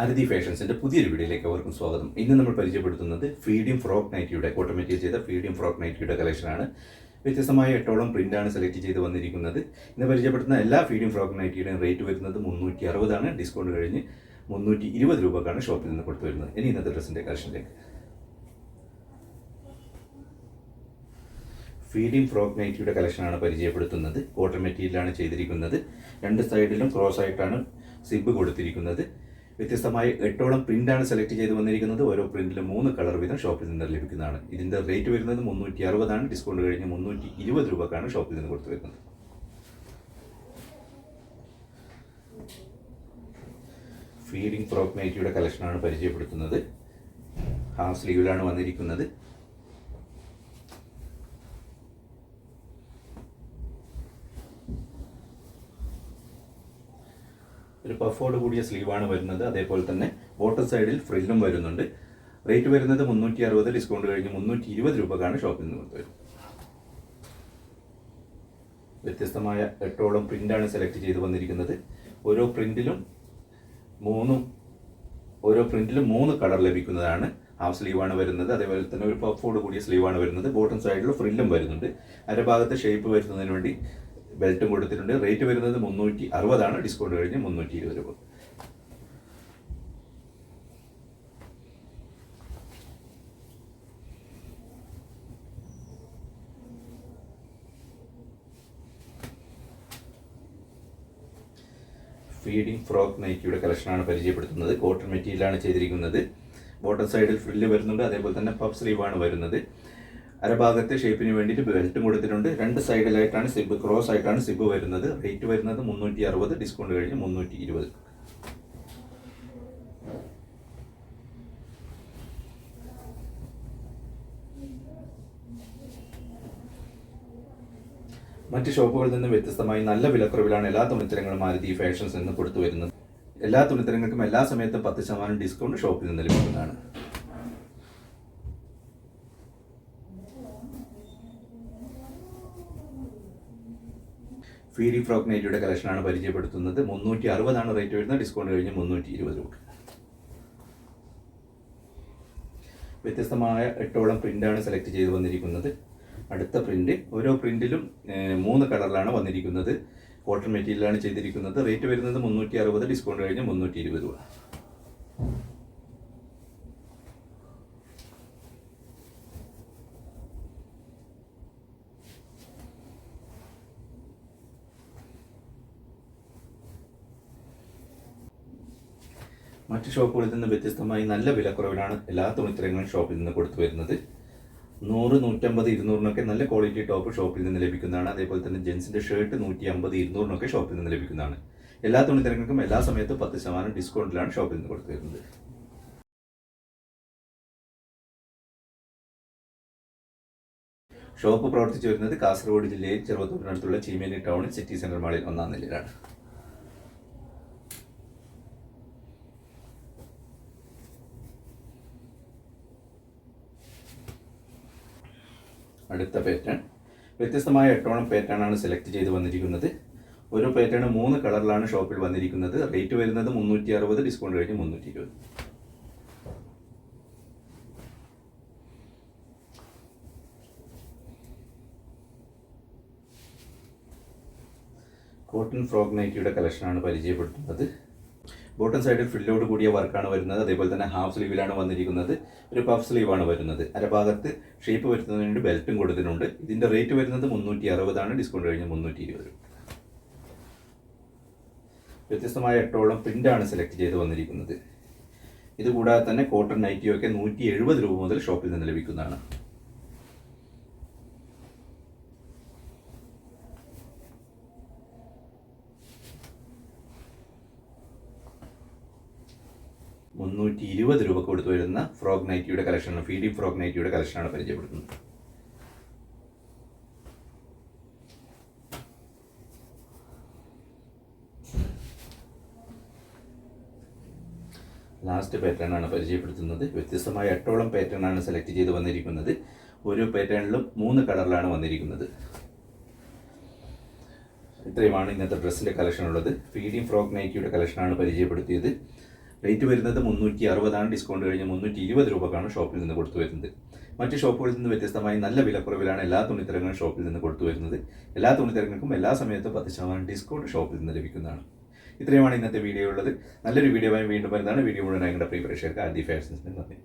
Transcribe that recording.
ആരതി ഫാഷൻസിന്റെ പുതിയൊരു വീഡിയോയിലേക്ക് അവർക്കും സ്വാഗതം. ഇന്ന് നമ്മൾ പരിചയപ്പെടുത്തുന്നത് ഫീഡിയം ഫ്രോക്ക് നൈറ്റിയുടെ ഓട്ടോമാറ്റിക് ചെയ്ത ഫീഡിയം ഫ്രോക്ക് നൈറ്റിയുടെ കളക്ഷനാണ് വ്യത്യസ്തമായ എട്ടോളം പ്രിന്റാണ് സെലക്ട് ചെയ്ത് വന്നിരിക്കുന്നത്. ഇന്ന് പരിചയപ്പെടുത്തുന്ന എല്ലാ ഫീഡിയം ഫ്രോക്ക് നൈറ്റിയുടെയും റേറ്റ് വരുന്നത് മുന്നൂറ്റി അറുപതാണ് ഡിസ്കൗണ്ട് കഴിഞ്ഞ് മുന്നൂറ്റി ഇരുപത് രൂപക്കാണ് ഷോപ്പിൽ നിന്ന് കൊടുത്തു വരുന്നത്. ഇനി ഇന്നത്തെ ഡ്രസ്സിന്റെ കളക്ഷനിലേക്ക് ഫീഡിംഗ് ഫ്രോക്ക് നൈറ്റിയുടെ കളക്ഷനാണ് പരിചയപ്പെടുത്തുന്നത്. കോട്ടൺ മെറ്റീരിയലാണ് ചെയ്തിരിക്കുന്നത്. രണ്ട് സൈഡിലും ക്രോസ് ആയിട്ടാണ് സിബ് കൊടുത്തിരിക്കുന്നത്. വ്യത്യസ്തമായ എട്ടോളം പ്രിന്റാണ് സെലക്ട് ചെയ്ത് വന്നിരിക്കുന്നത്. ഓരോ പ്രിന്റിലും മൂന്ന് കളർ വീതം ഷോപ്പിൽ നിന്ന് ലഭിക്കുന്നതാണ്. ഇതിന്റെ റേറ്റ് വരുന്നത് മുന്നൂറ്റി അറുപതാണ് ഡിസ്കൗണ്ട് കഴിഞ്ഞ് മുന്നൂറ്റി ഇരുപത് രൂപക്കാണ് ഷോപ്പിൽ നിന്ന് കൊടുത്തു വരുന്നത്. ഫീഡിംഗ് ഫ്രോക്ക് കളക്ഷനാണ് പരിചയപ്പെടുത്തുന്നത്. ഹാഫ് സ്ലീവിലാണ് വന്നിരിക്കുന്നത്. ഒരു പഫോട് കൂടിയ സ്ലീവാണ് വരുന്നത്. അതേപോലെ തന്നെ ബോട്ടം സൈഡിൽ ഫ്രില്ലും വരുന്നുണ്ട്. റേറ്റ് വരുന്നത് മുന്നൂറ്റി അറുപത് ഡിസ്കൗണ്ട് കഴിഞ്ഞ് മുന്നൂറ്റി ഇരുപത് രൂപക്കാണ് ഷോപ്പിൽ നിന്ന് വരും വ്യത്യസ്തമായ എട്ടോളം പ്രിന്റാണ് സെലക്ട് ചെയ്ത് വന്നിരിക്കുന്നത്. ഓരോ പ്രിന്റിലും മൂന്നും ഓരോ പ്രിന്റിലും മൂന്ന് കളർ ലഭിക്കുന്നതാണ്. ഹാഫ് സ്ലീവാണ് വരുന്നത്. അതേപോലെ തന്നെ ഒരു പഫോട് കൂടിയ സ്ലീവാണ് വരുന്നത്. ബോട്ടം സൈഡിൽ ഫ്രില്ലും വരുന്നുണ്ട്. അരഭാഗത്ത് ഷേപ്പ് വരുന്നതിന് വേണ്ടി ബെൽറ്റും കൊടുത്തിട്ടുണ്ട്. റേറ്റ് വരുന്നത് മുന്നൂറ്റി അറുപതാണ് ഡിസ്കൗണ്ട് കഴിഞ്ഞ് മുന്നൂറ്റി ഇരുപത് രൂപ. ഫീഡിംഗ് ഫ്രോക്ക് നൈക്കിയുടെ കളക്ഷനാണ് പരിചയപ്പെടുത്തുന്നത്. കോട്ടൺ മെറ്റീരിയലാണ് ചെയ്തിരിക്കുന്നത്. ബോട്ടം സൈഡിൽ ഫ്രില്ല് വരുന്നുണ്ട്. അതേപോലെ തന്നെ പഫ് സ്ലീവാണ് വരുന്നത്. അരഭാഗത്തെ ഷേപ്പിന് വേണ്ടിയിട്ട് ബെൽറ്റും കൊടുത്തിട്ടുണ്ട്. രണ്ട് സൈഡിലായിട്ടാണ് സിബ് ക്രോസ് ആയിട്ടാണ് സിബ് വരുന്നത്. റേറ്റ് വരുന്നത് മുന്നൂറ്റി അറുപത് ഡിസ്കൗണ്ട് കഴിഞ്ഞ് മുന്നൂറ്റി ഇരുപത് മറ്റ് ഷോപ്പുകളിൽ നിന്ന് വ്യത്യസ്തമായി നല്ല വിലക്കുറവിലാണ് എല്ലാ തുണിത്തരങ്ങളും മാരുതി ഫാഷൻസ് എന്ന് കൊടുത്തു വരുന്നത്. എല്ലാ തുണിത്തരങ്ങൾക്കും എല്ലാ സമയത്തും പത്ത് ശതമാനം ഡിസ്കൗണ്ട് ഷോപ്പിൽ നിന്ന് ലഭിക്കുന്നതാണ്. ഫീരി ഫ്രോക്ക് നൈറ്റിയുടെ കളക്ഷനാണ് പരിചയപ്പെടുത്തുന്നത്. മുന്നൂറ്റി അറുപതാണ് റേറ്റ് വരുന്നത്. ഡിസ്കൗണ്ട് കഴിഞ്ഞ് മുന്നൂറ്റി ഇരുപത് രൂപ. വ്യത്യസ്തമായ എട്ടോളം പ്രിന്റാണ് സെലക്ട് ചെയ്ത് വന്നിരിക്കുന്നത്. അടുത്ത പ്രിന്റ് ഓരോ പ്രിന്റിലും മൂന്ന് കളറിലാണ് വന്നിരിക്കുന്നത്. കോട്ടൺ മെറ്റീരിയലാണ് ചെയ്തിരിക്കുന്നത്. റേറ്റ് വരുന്നത് മുന്നൂറ്റി അറുപത് ഡിസ്കൗണ്ട് കഴിഞ്ഞ് മുന്നൂറ്റി ഇരുപത് രൂപ. മറ്റ് ഷോപ്പുകളിൽ നിന്ന് വ്യത്യസ്തമായി നല്ല വിലക്കുറവിലാണ് എല്ലാ തുണിത്തരങ്ങളും ഷോപ്പിൽ നിന്ന് കൊടുത്തു വരുന്നത്. നൂറ് നൂറ്റമ്പത് ഇരുന്നൂറിനൊക്കെ നല്ല ക്വാളിറ്റി ടോപ്പ് ഷോപ്പിൽ നിന്ന് ലഭിക്കുന്നതാണ്. അതേപോലെ തന്നെ ജെൻസിന്റെ ഷർട്ട് നൂറ്റി അമ്പത് ഇരുന്നൂറിനൊക്കെ ഷോപ്പിൽ നിന്ന് ലഭിക്കുന്നതാണ്. എല്ലാ തുണിത്തരങ്ങൾക്കും എല്ലാ സമയത്തും പത്ത് ശതമാനം ഡിസ്കൗണ്ടിലാണ് ഷോപ്പിൽ നിന്ന് കൊടുത്തു വരുന്നത്. ഷോപ്പ് പ്രവർത്തിച്ചു വരുന്നത് കാസർഗോഡ് ജില്ലയിൽ ചെറുവത്തൂരിനടുത്തുള്ള ചീമേനി ടൗണിൽ സിറ്റി സെന്റർ മാളിൽ ഒന്നാം നിലയിലാണ്. അടുത്ത പാറ്റേൺ വ്യത്യസ്തമായ എട്ടോളം പാറ്റേൺ ആണ് സെലക്ട് ചെയ്ത് വന്നിരിക്കുന്നത്. ഓരോ പാറ്റേൺ മൂന്ന് കളറിലാണ് ഷോപ്പിൽ വന്നിരിക്കുന്നത്. റേറ്റ് വരുന്നത് മുന്നൂറ്റി അറുപത് ഡിസ്കൗണ്ട് കഴിഞ്ഞ് മുന്നൂറ്റി ഇരുപത് കോട്ടൺ ഫ്രോക്ക് നൈറ്റിയുടെ കളക്ഷനാണ് പരിചയപ്പെടുത്തുന്നത്. ബോട്ടം സൈഡിൽ ഫ്രില്ലോട് കൂടിയ വർക്കാണ് വരുന്നത്. അതേപോലെ തന്നെ ഹാഫ് സ്ലീവിലാണ് വന്നിരിക്കുന്നത്. ഒരു പഫ് സ്ലീവാണ് വരുന്നത്. അരഭാഗത്ത് ഷേപ്പ് വരുന്നതിന് വേണ്ടി ബെൽറ്റും കൊടുത്തിട്ടുണ്ട്. ഇതിന്റെ റേറ്റ് വരുന്നത് മുന്നൂറ്റി അറുപതാണ് ഡിസ്കൗണ്ട് കഴിഞ്ഞ് മുന്നൂറ്റി ഇരുപത് വ്യത്യസ്തമായ എട്ടോളം പ്രിന്റാണ് സെലക്ട് ചെയ്ത് വന്നിരിക്കുന്നത്. ഇതുകൂടാതെ തന്നെ കോട്ടൺ നൈറ്റിയൊക്കെ നൂറ്റി എഴുപത് രൂപ മുതൽ ഷോപ്പിൽ നിന്ന് ലഭിക്കുന്നതാണ്. മുന്നൂറ്റി ഇരുപത് രൂപ കൊടുത്തു വരുന്ന ഫ്രോഗ് നൈറ്റിയുടെ കളക്ഷനാണ്. ഫീഡിംഗ് ഫ്രോഗ് നൈറ്റിയുടെ കളക്ഷനാണ് പരിചയപ്പെടുത്തുന്നത് ലാസ്റ്റ് പാറ്റേൺ ആണ് പരിചയപ്പെടുത്തുന്നത്. വ്യത്യസ്തമായ എട്ടോളം പാറ്റേൺ ആണ് സെലക്ട് ചെയ്ത് വന്നിരിക്കുന്നത്. ഓരോ പാറ്റേണിലും മൂന്ന് കളറിലാണ് വന്നിരിക്കുന്നത്. ഇത്രയുമാണ് ഇന്നത്തെ ഡ്രസ്സിന്റെ കളക്ഷൻ ഉള്ളത്. ഫീഡിംഗ് ഫ്രോക്ക് നൈറ്റിയുടെ കളക്ഷനാണ് പരിചയപ്പെടുത്തിയത്. റേറ്റ് വരുന്നത് മുന്നൂറ്റി അറുപതാണ് ഡിസ്കൗണ്ട് കഴിഞ്ഞ് മുന്നൂറ്റി ഇരുപത് രൂപക്കാണ് ഷോപ്പിൽ നിന്ന് കൊടുത്തു വരുന്നത്. മറ്റ് ഷോപ്പുകളിൽ നിന്ന് വ്യത്യസ്തമായി നല്ല വിലക്കുറവിലാണ് എല്ലാ തുണിത്തരങ്ങളും ഷോപ്പിൽ നിന്ന് കൊടുത്തു വരുന്നത്. എല്ലാ തുണിത്തരങ്ങൾക്കും എല്ലാ സമയത്തും പത്ത് ശതമാനം ഡിസ്കൗണ്ട് ഷോപ്പിൽ നിന്ന് ലഭിക്കുന്നതാണ്. ഇത്രയുമാണ് ഇന്നത്തെ വീഡിയോ ഉള്ളത്. നല്ലൊരു വീഡിയോ ആയി വീണ്ടും വരുന്നതാണ്. വീഡിയോ നിങ്ങളുടെ പ്രിയ പ്രേക്ഷകർക്ക് ആദ്യ ഫാഷൻസിന് നന്ദി.